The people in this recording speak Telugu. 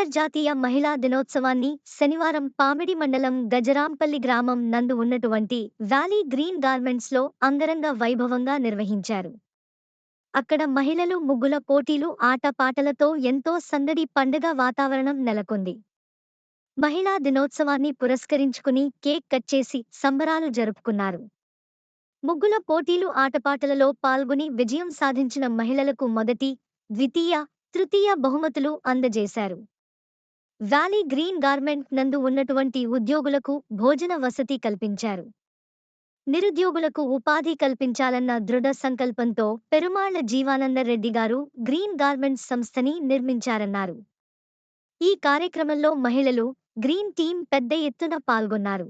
అంతర్జాతీయ మహిళా దినోత్సవాన్ని శనివారం పామిడి మండలం గజరాంపల్లి గ్రామం నందు ఉన్నటువంటి వ్యాలీ గ్రీన్ గార్మెంట్స్లో అంగరంగ వైభవంగా నిర్వహించారు. అక్కడ మహిళలు ముగ్గుల పోటీలు ఆటపాటలతో ఎంతో సందడి పండుగ వాతావరణం నెలకొంది. మహిళా దినోత్సవాన్ని పురస్కరించుకుని కేక్ కట్ చేసి సంబరాలు జరుపుకున్నారు. ముగ్గుల పోటీలు ఆటపాటలలో పాల్గొని విజయం సాధించిన మహిళలకు మొదటి ద్వితీయ తృతీయ బహుమతులు అందజేశారు. వ్యాలీ గ్రీన్ గార్మెంట్ నందు ఉన్నటువంటి ఉద్యోగులకు భోజన వసతి కల్పించారు. నిరుద్యోగులకు ఉపాధి కల్పించాలన్న దృఢ సంకల్పంతో పెరుమాళ్ళ జీవానంద రెడ్డి గారు గ్రీన్ గార్మెంట్స్ సంస్థని నిర్మించారన్నారు. ఈ కార్యక్రమంలో మహిళలు గ్రీన్ టీం పెద్ద ఎత్తున పాల్గొన్నారు.